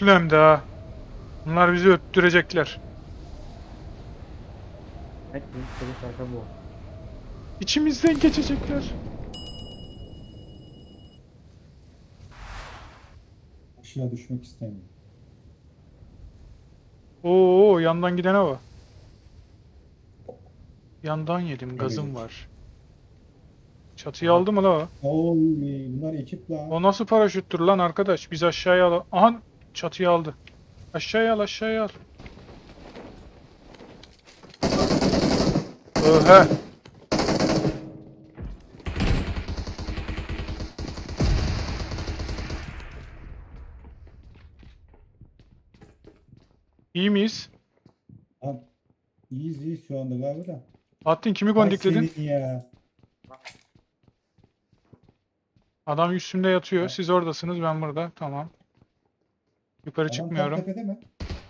dörtlü hem de ha. Bunlar bizi öttürecekler. Evet, büyük bu. İçimizden geçecekler. Aşağı düşmek istemiyorum. Oo yandan gidene bak. Yandan yedim gazım Evet. var. Çatıyı aldı mı la o? Oy bunlar ekip lan. O nasıl paraşüttür lan arkadaş? Biz aşağıya al. Aha çatıyı aldı. Aşağıya al aşağıya al. Öhe. İyi miyiz? Lan, iyiyiz iyiyiz şu anda galiba da. Bahattin kimi Ay gondikledin? senin ya. Adam üstümde yatıyor. Siz oradasınız ben burada. Tamam. Yukarı Adam tam çıkmıyorum. tepede mi?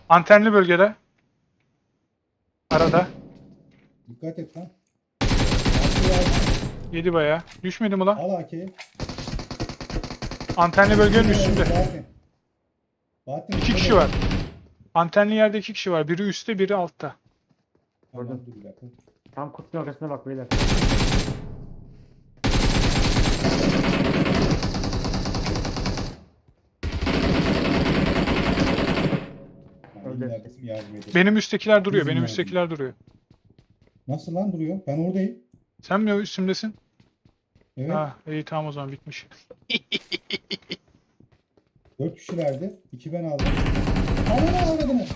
Antenli bölgede. Arada. Dikkat et lan. Al. Yedi bayağı. Düşmedi mi lan? Al AK'yi. Antenli bölgenin üstünde. Bahattin. Bahattin, İki kişi var. Antenli yerde iki kişi var. Biri üstte biri altta. Tamam dur bir dakika. Tam kutunun arkasına bak beyler. Neredesin yardım edeyim. Benim üsttekiler duruyor. Bizim Benim yardım. üsttekiler duruyor. Nasıl lan duruyor? Ben oradayım. Sen mi üstümdesin? Evet. Ha, iyi tamam o zaman bitmiş. Dört kişilerdi. İki ben aldım. Ananı avradını.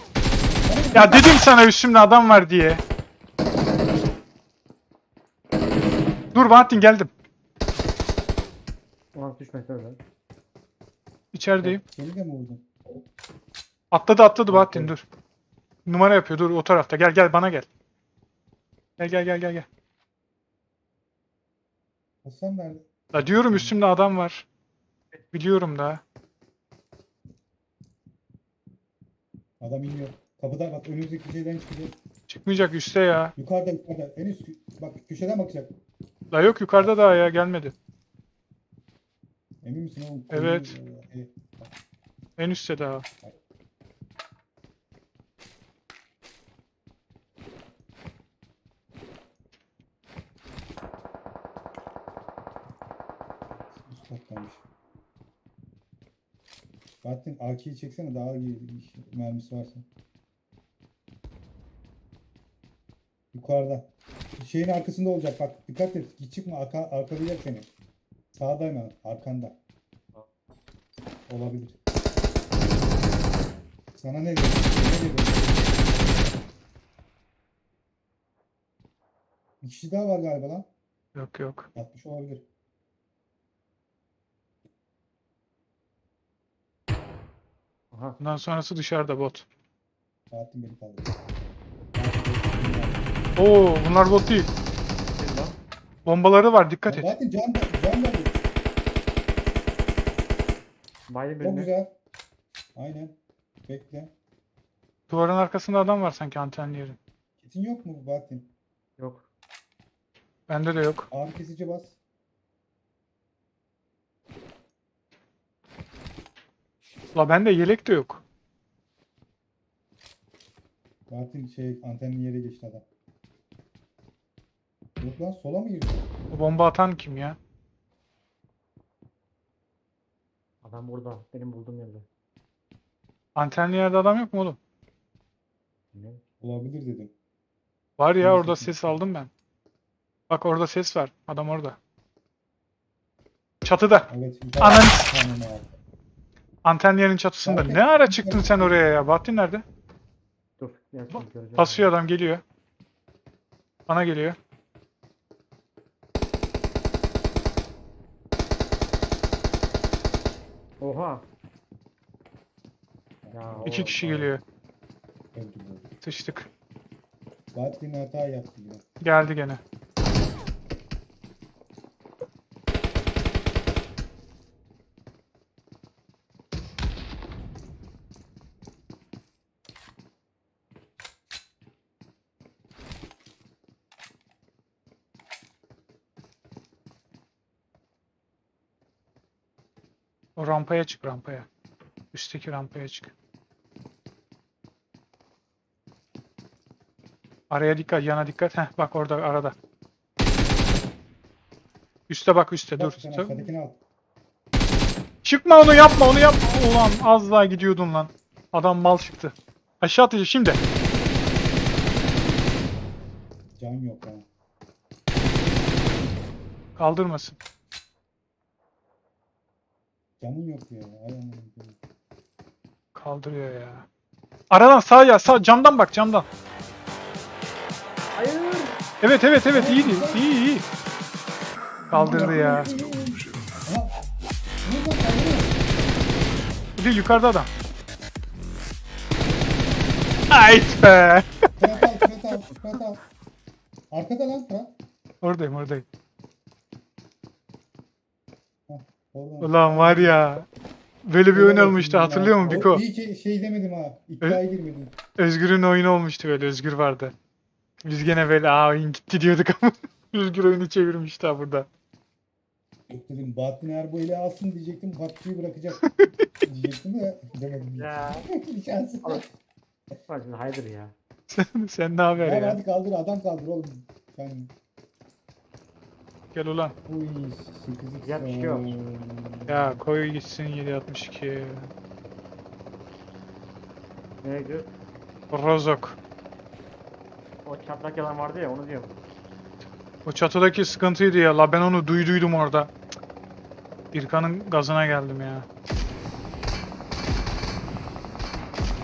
Ya dedim sana üstümde adam var diye. Dur Bahattin geldim. Ulan düşmek öyle. İçerideyim. Seni de mi vurdun? Atladı atladı Bahattin dur. Numara yapıyor dur o tarafta. Gel gel bana gel. Gel gel gel gel gel. Hasan nerede? La diyorum üstümde adam var. Biliyorum da. Adam iniyor. Kapıda bak önümüzdeki şeyden çıkacak. Çıkmayacak üstte ya. Yukarıda yukarıda. En üst bak köşeden bakacak. La yok yukarıda daha ya gelmedi. Emin misin oğlum? Evet. Ee, En üstte daha. Kattaymış. Bahattin AK'yi çeksene daha iyi mermisi varsa. Yukarıda. Şeyin arkasında olacak bak dikkat et. Git çıkma arka, arkalayacak seni. Sağda hemen arkanda. Olabilir. Sana ne dedim? Ne dedim? Bir kişi daha var galiba lan. Yok yok. Yatmış olabilir. Aha. Bundan sonrası dışarıda bot. Bahattin beni kaldırdı. Oo bunlar bot değil. Lan. Bombaları var dikkat et. Bahattin can, can verdi. Bayram Çok birini. güzel. Aynen. Bekle. Duvarın arkasında adam var sanki antenli yerin. Kitin yok mu Bahattin? Yok. Bende de yok. Ağrı kesici bas. La bende yelek de yok. Bahattin şey antenin yere geçti adam. Yok lan sola mı girdi? O bomba atan kim ya? Adam burada. Benim bulduğum yerde. Antenli yerde adam yok mu oğlum? Ne? Olabilir dedim. Var ya Kim orada ses aldım ben. Bak orada ses var. Adam orada. Çatıda. Evet. Ananı abi. Antenli yerin çatısında. Ne ara çıktın sen oraya ya? Bahattin nerede? Dur. Göreceğim. Basıyor adam geliyor. Bana geliyor. Oha. Ya, İki o- kişi o- geliyor. Sıçtık. Bahattin hata yaptı yine. Geldi gene. Rampaya çık rampaya. Üstteki rampaya çık. Araya dikkat, yana dikkat. Heh, bak orada arada. Üste bak üste dur. Çıkma onu yapma onu yapma. Ulan az daha gidiyordun lan. Adam mal çıktı. Aşağı atacak şimdi. Can yok ha. Kaldırmasın. Canın yok ya. Ay aman Allah'ım. Kaldırıyor ya. Aradan sağ ya sağ camdan bak camdan. Hayır. Evet evet evet iyi iyi iyi. Kaldırdı ya. Bir de yukarıda adam. Ait be. Fırat al, Fırat al, Fırat al. Arkada lan Fırat. Oradayım oradayım. Oradan. Ulan var ya. Böyle bir oyun olmuştu hatırlıyor musun Biko? İyi ki şey demedim ha. İddiaya girmedim. Özgür'ün oyunu olmuştu böyle Özgür vardı. Biz gene böyle aa oyun gitti diyorduk ama Özgür oyunu çevirmişti ha burada. Yok dedim Bahattin bu eli alsın diyecektim. PUBG'yi bırakacak diyecektim de demedim. Ya. Bir şansı. Bak şimdi ya. Sen, sen ne haber Ya ya? hadi kaldır adam kaldır oğlum. Sen Gel ulan. uy 8 Ya bir şey yok. Ya koy gitsin 762. Nereye gidiyor? Rozok. O çatlak yalan vardı ya onu diyorum. O çatıdaki sıkıntıydı ya. La ben onu duyduydum orada. İrkan'ın gazına geldim ya.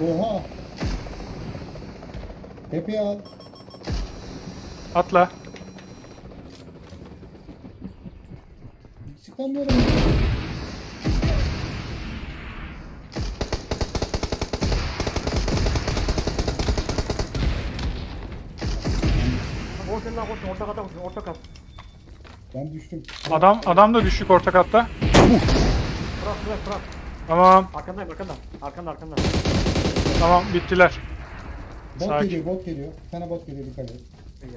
Oha. Tepeye al. Atla. Çıkamıyorum. Koşun lan koşun orta kata koşun orta kat. Ben düştüm. Adam adam da düşük orta katta. Fırat Fırat Fırat. Tamam. Arkandayım arkanda. Arkanda arkanda. Tamam bittiler. Bot Sakin. geliyor, bot geliyor. Bir tane bot geliyor dikkat et. İyi.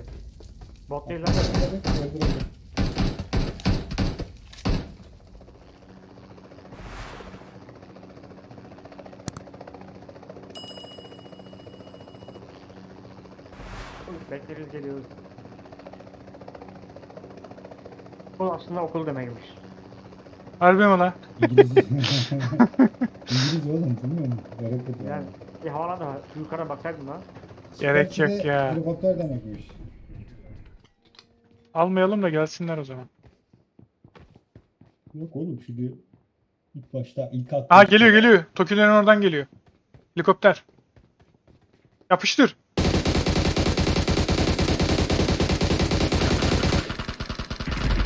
Bot değil lan. Dikkat et, öldürelim. Bekleriz geliyoruz. Bu aslında okul demekmiş. Harbi mi lan? İngiliz. İngiliz oğlum bilmiyor musun? Garip bir Yani bir havalan da yukarı baksaydın lan. Gerek yok de ya. Helikopter demekmiş. Almayalım da gelsinler o zaman. Yok oğlum şimdi ilk başta ilk attı. Aa geliyor geliyor. Tokilerin oradan geliyor. Helikopter. Yapıştır.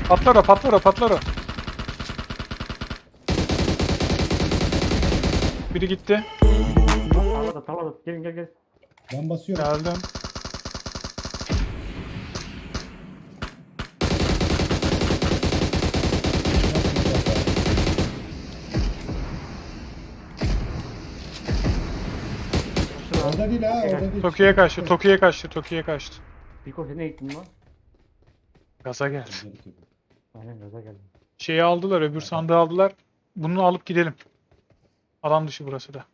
Patlar o patlar o patlar o. Biri gitti. Tavada tavada gelin gel gel. Ben basıyorum. Geldim. Orada değil ha orada değil. Toki'ye kaçtı. Toki'ye kaçtı. Toki'ye kaçtı. Piko sen ne gittin lan? Gaza geldi. Aynen gaza geldim. Şeyi aldılar. Öbür sandığı aldılar. Bunu alıp gidelim. Alan dışı burası da.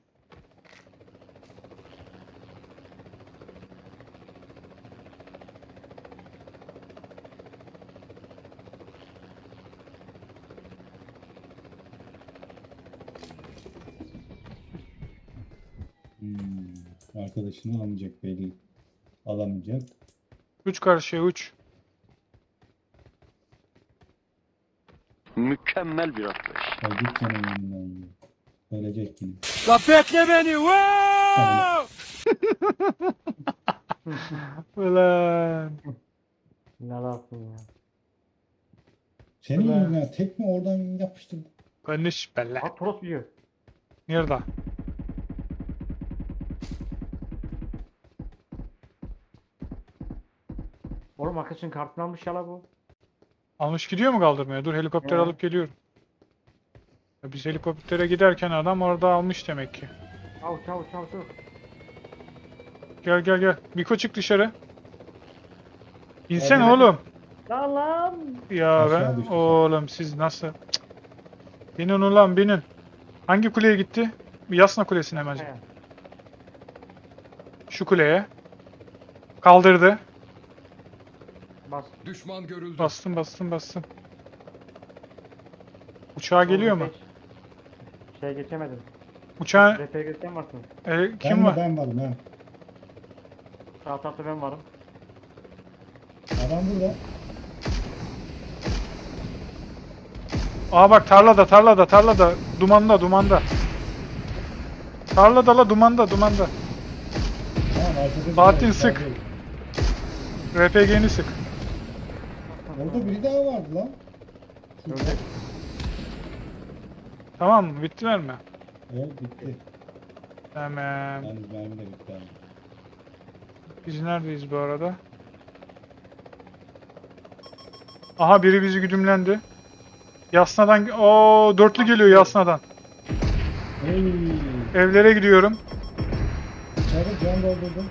Hmm, arkadaşını almayacak belli. Alamayacak. Uç karşıya uç. Mükemmel bir atlayış. Ya git yanından. Ölecek yine. La bekle beni. Hadi. Ulan. Ne yaptın ya? Senin Ulan. yüzünden tekme oradan yapıştırdı. Konuş belle. At Toros gidiyor. Nerede? Oğlum arkadaşın kartını almış ya la bu. Almış gidiyor mu kaldırmaya? Dur helikopter He. alıp geliyorum. Ya biz helikoptere giderken adam orada almış demek ki. Çavuş çavuş çavuş çavuş. Gel gel gel. Miko çık dışarı. İnsene Hadi. oğlum. Lan lan. Ya Aşağı ben düştü. oğlum siz nasıl? Cık. Binin ulan binin. Hangi kuleye gitti? Yasna kulesine hemen. He. Şu kuleye. Kaldırdı. Bas. Düşman görüldü. Bastım bastım bastım. Uçağa geliyor mu? Şey geçemedim. Uçağa RP'ye geçen varsın. e, Ben kim mi? var? Ben varım ha. Sağ tarafta ben varım. Adam burada. Aa bak tarlada tarlada tarlada dumanda dumanda. Tarlada la dumanda dumanda. Tamam arkadaşım. Bahattin, var, sık. RPG'ni sık. Orada biri daha vardı lan. Gördük. Tamam mı? Bittiler mi? Evet bitti. Hemen. Yalnız mermi de bitti abi. Biz neredeyiz bu arada? Aha biri bizi güdümlendi. Yasna'dan... o dörtlü geliyor Yasna'dan. Oy. Evlere gidiyorum. Çabuk can doldurdum.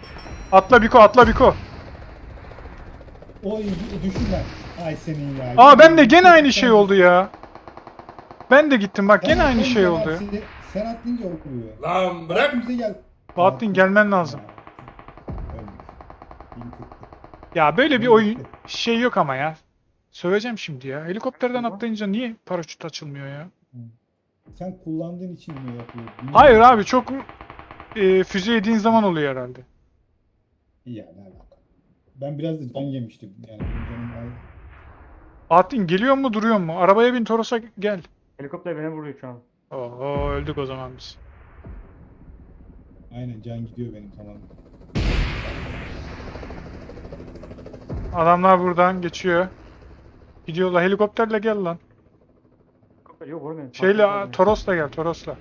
Atla Biko atla Biko. Oy düşün ben. Ay senin ya. Aa ben de gene aynı şey oldu ya. Ben de gittim bak gene aynı şey oldu. ya. Sen, sen atlayınca oluyor. Lan bırak. Bize gel. Bahattin gelmen lazım. Ya böyle bir oyun şey yok ama ya. Söveceğim şimdi ya. Helikopterden atlayınca niye paraşüt açılmıyor ya? Sen kullandığın için mi yapıyor? Bilmiyorum. Hayır abi çok e, füze yediğin zaman oluyor herhalde. Ya ne alaka. Ben biraz da can yemiştim. Yani. Bahattin geliyor mu duruyor mu? Arabaya bin Toros'a gel. Helikopter beni vuruyor şu an. Oo öldük o zaman biz. Aynen can gidiyor benim tamam. Adamlar buradan geçiyor. Gidiyorlar helikopterle gel lan. Helikopter yok vurmuyor. Şeyle Patladı. Toros'la gel Toros'la.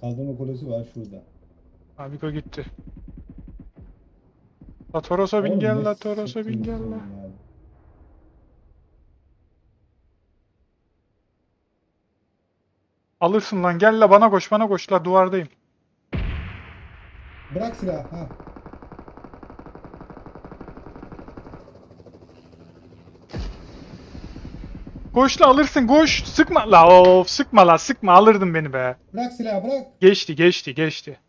Kaldırma kolesi var şurada. Abiko gitti. La Toros'a bin gel la Toros'a bin gel la. Alırsın lan gel la bana koş bana koş la duvardayım. Bırak silahı. Ha. Koş la alırsın koş. Sıkma la of sıkma la sıkma alırdın beni be. Bırak silahı bırak. Geçti geçti geçti.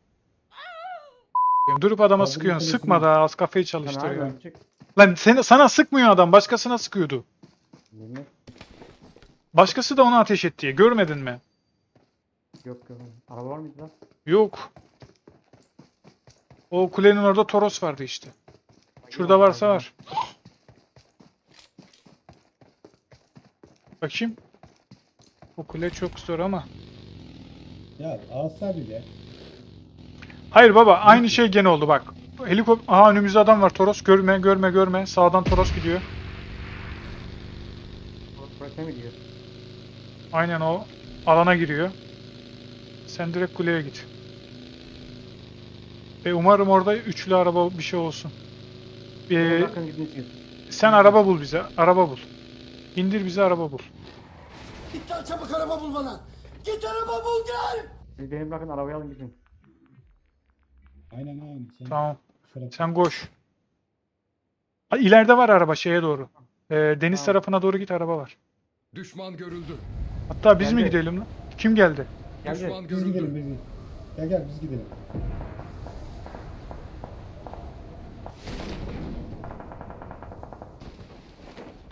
Durup adama sıkıyorsun. kulesini. Sıkma da az kafayı çalıştırıyor. abi çık. Lan seni, sana sıkmıyor adam başkasına sıkıyordu. Bilmiyorum. Başkası da ona ateş etti. Görmedin mi? Yok yok. Araba var mıydı lan? Yok. O kulenin orada Toros vardı işte. Şurada varsa var. Bakayım. Bu kule çok zor ama. Ya alsa bile. Hayır baba aynı şey gene oldu bak. Helikopter aha önümüzde adam var Toros görme görme görme sağdan Toros gidiyor. Burası mı gidiyor? Aynen o alana giriyor. Sen direkt kuleye git. Ve umarım orada üçlü araba bir şey olsun. Ee, Bakın gidin siz. sen araba bul bize. Araba bul. İndir bize araba bul. Git lan çabuk araba bul bana. Git araba bul gel. Siz benim bırakın arabayı alın gidin. Aynen aynen. Sen Tamam. şuraya- Sen koş. Ha, İleride var araba şeye doğru. Ee, deniz Tamam. tarafına doğru git araba var. Düşman görüldü. Hatta biz mi Geldi. gidelim lan? Kim geldi? Geldi. Düşman Biz gidelim görüldü. biz. Gel gel biz gidelim.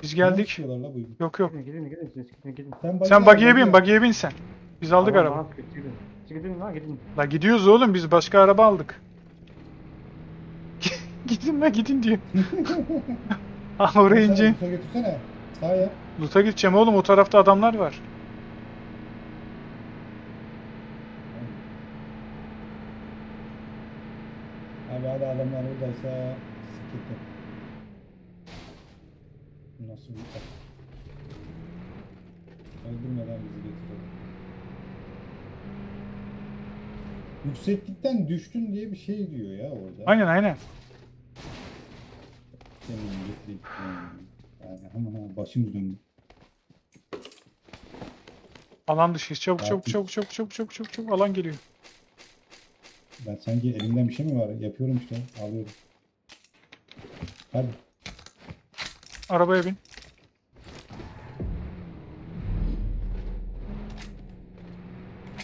Biz Nereden geldik. çıkıyorlar la bu? Yok yok. Gidin gidin gidin siz gidin gidin. Sen, Sen bagiye bin, bagiye bin sen. Biz aldık araba. bana sıkıyor, Gidin. Siz gidin lan gidin. La gidiyoruz oğlum biz başka araba aldık. Gidin la gidin diyor. ha oraya ince. Sen götürsene. Sağ yap. Loot'a gideceğim oğlum o tarafta adamlar var. Abi hadi adamlar oradaysa sıkıntı. Nasıl bir at? Öldürmeden bizi getiriyor. Yükseklikten düştün diye bir şey diyor ya orada. Aynen aynen. Getireyim. Yani aman başımız döndü. Alan dışıyız. Çabuk çabuk çabuk çabuk çabuk çabuk çabuk çabuk alan geliyor. Ben sanki elimden bir şey mi var? Yapıyorum işte. Alıyorum. Hadi. Arabaya bin.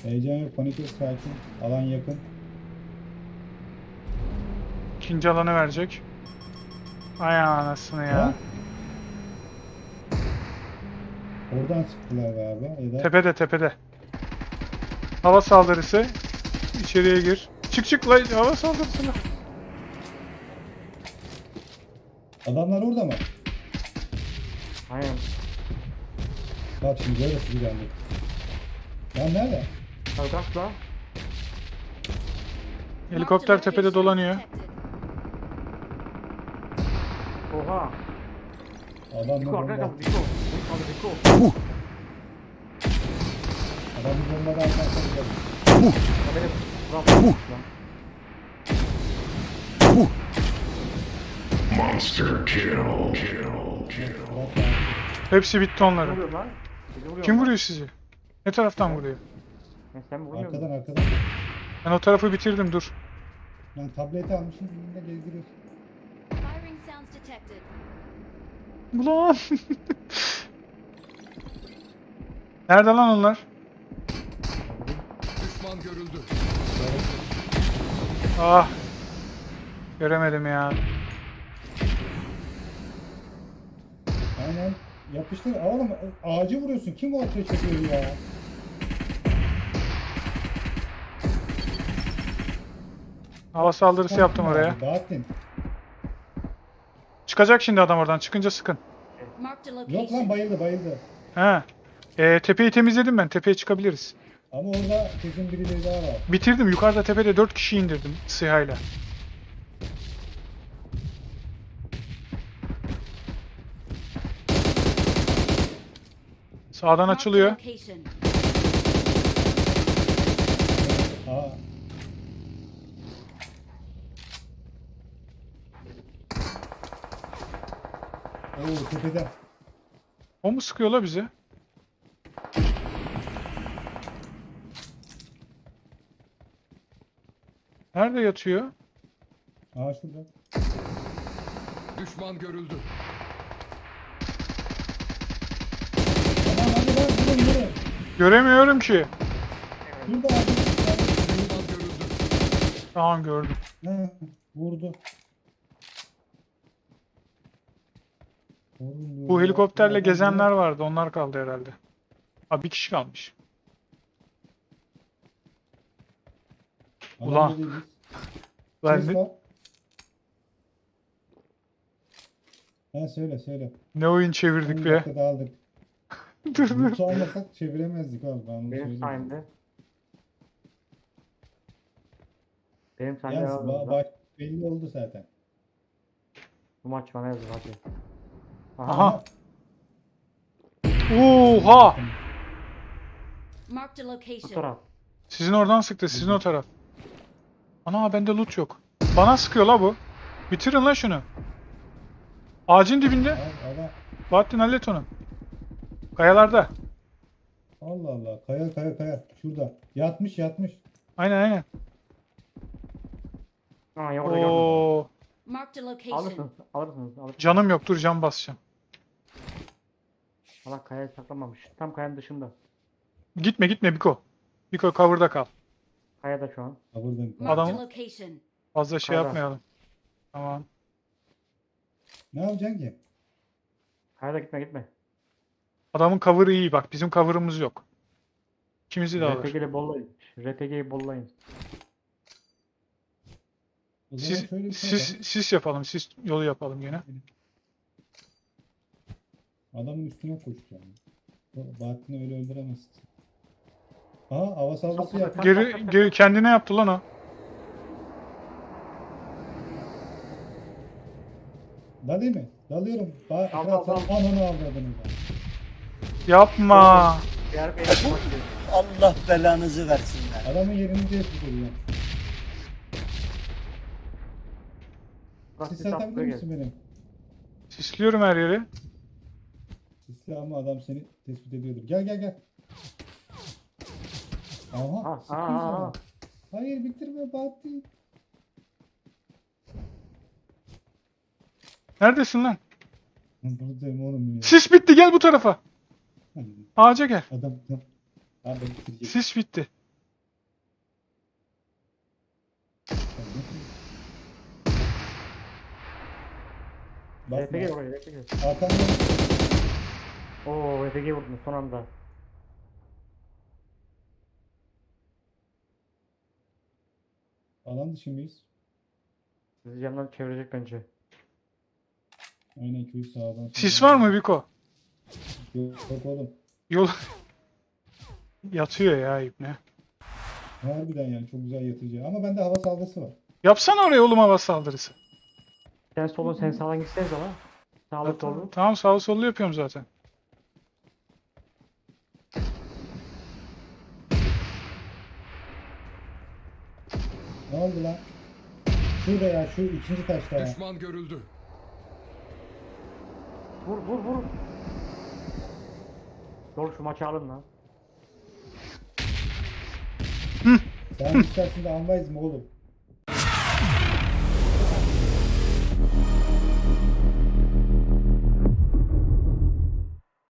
Heyecan yok, panik yok, sakin. Alan yakın. İkinci alanı verecek. Ay anasını ya. Ha? Oradan sıktılar galiba ya da Tepede tepede. Hava saldırısı. İçeriye gir. Çık çık lan hava saldırısı lan. adamlar orada mı? Aynen. Bak şimdi böyle sıkacağım. Lan nerede? Kalkakla. Helikopter tepede dolanıyor. Oha. Adam Diko arkaya kaldı Diko. Diko kaldı Diko. Adam bir bomba da almazsa gidelim. Ya benim. Bırak. Lan. Bırak lan. Hepsi bitti onların. vuruyor lan? Vuruyor Kim lan. vuruyor sizi? Ne taraftan vuruyor? Ya sen mi vuruyorsun? Arkadan arkadan. Ben o tarafı bitirdim dur. Lan tableti almışsın elinde gezdiriyorsun. Ulan. Nerede lan onlar? Düşman görüldü. Ah. Göremedim ya. Aynen. Yapıştır. Oğlum ağacı vuruyorsun. Kim o ateş ediyor ya? Hava saldırısı yaptım oraya. Bahattin. Çıkacak şimdi adam oradan. Çıkınca sıkın. Marked a Yok location. lan bayıldı bayıldı. He. Ee, tepeyi temizledim ben. Tepeye çıkabiliriz. Ama orada kesin birileri daha var. Bitirdim. Yukarıda tepede 4 kişi indirdim SİHA'yla. Sağdan Marked a açılıyor. location. Aa. Oo tepede. O mu sıkıyor la bize? Nerede yatıyor? Aa şurada. Düşman görüldü. Tamam hadi lan vurun vurun. Göremiyorum ki. Burada abi. Düşman görüldü. Tamam gördüm. Ha, vurdu. Bu helikopterle gezenler vardı. Onlar kaldı herhalde. Ha bir kişi kalmış. Adam Ulan. dediğimiz. Ben Ses de- var. Ha söyle söyle. ne oyun 10 çevirdik be. dakikada aldık. dur dur. Mutlu olmasak çeviremezdik abi. Ben onu Benim söyleyeyim. sayemde. Benim sayemde Yalnız ba- lan. baş belli oldu zaten. Bu maç bana yazdı hadi. Aha. Oha! Marked a Bu location. taraf. Sizin oradan sıktı. Sizin o taraf. Ana bende loot yok. Bana sıkıyor la bu. Bitirin la şunu. Ağacın dibinde. Al- Allah Bahattin hallet onu. Kayalarda. Allah Allah. Kaya kaya kaya. Şurada. Yatmış yatmış. Aynen aynen. Ha orada gördüm. Oo, Marked a location. Alırsınız, alırsınız, alırsınız. canım yok dur cam basacağım. Allah kayaya saklamamış. Tam kayanın dışında. Gitme gitme Biko. Biko cover'da kal. Kayada şu an. A Adam- location. Fazla şey Kayada. yapmayalım. Tamam. Ne yapacaksın ki? Kayada gitme gitme. Adamın cover'ı iyi bak. Bizim cover'ımız yok. İkimizi de alır. RTG'li bollayın. RTG'yi bollayın. O zaman Siz, şöyle bir şey siz, siz yapalım. Siz yolu yapalım gene. Adamın üstüne koşacağım. Bu Bahattin'i öyle öldüremezsin. Aha hava saldırısı yaptı. Geri, geri kendine yaptı lan o. Dalayım mı? Dalıyorum. Ba Dal, dal, dal. ananı avradını da. Yapma. Allah belanızı versinler. Adamın yerini. Bırak Sis bir atabilir misin benim? Sisliyorum her yeri. Silahımla adam seni tespit ediyordur. Gel gel gel. Aha. Ah, sıkıyor ah, sana. ah. Hayır bitirme Bahattin. Neredesin lan? Buradayım oğlum ya. Sis bitti gel bu tarafa. Ağaca gel. Adam. Abi bitirecek. Sis bitti. Bekle Bakma. gel oraya bekle gel. Arkamda. Oo RPG vurdun son anda. alan dışı mıyız? Sizi yandan çevirecek bence. Aynen köy sağdan. Sis var mı Biko? Yok, yok oğlum. Yol... Yatıyor ya İbne. Harbiden yani çok güzel yatıcı. Ama bende hava salgısı var. Yapsana oraya oğlum hava saldırısı. Sen solun sen sağdan gitseniz ama. Sağlık solun. Tamam sağ sollu yapıyorum zaten. Ne oldu lan? Şurada ya şu ikinci taşta ya. Düşman görüldü. Vur vur vur. Doğru şu maçı alın lan. Sen istersin de almayız mı oğlum?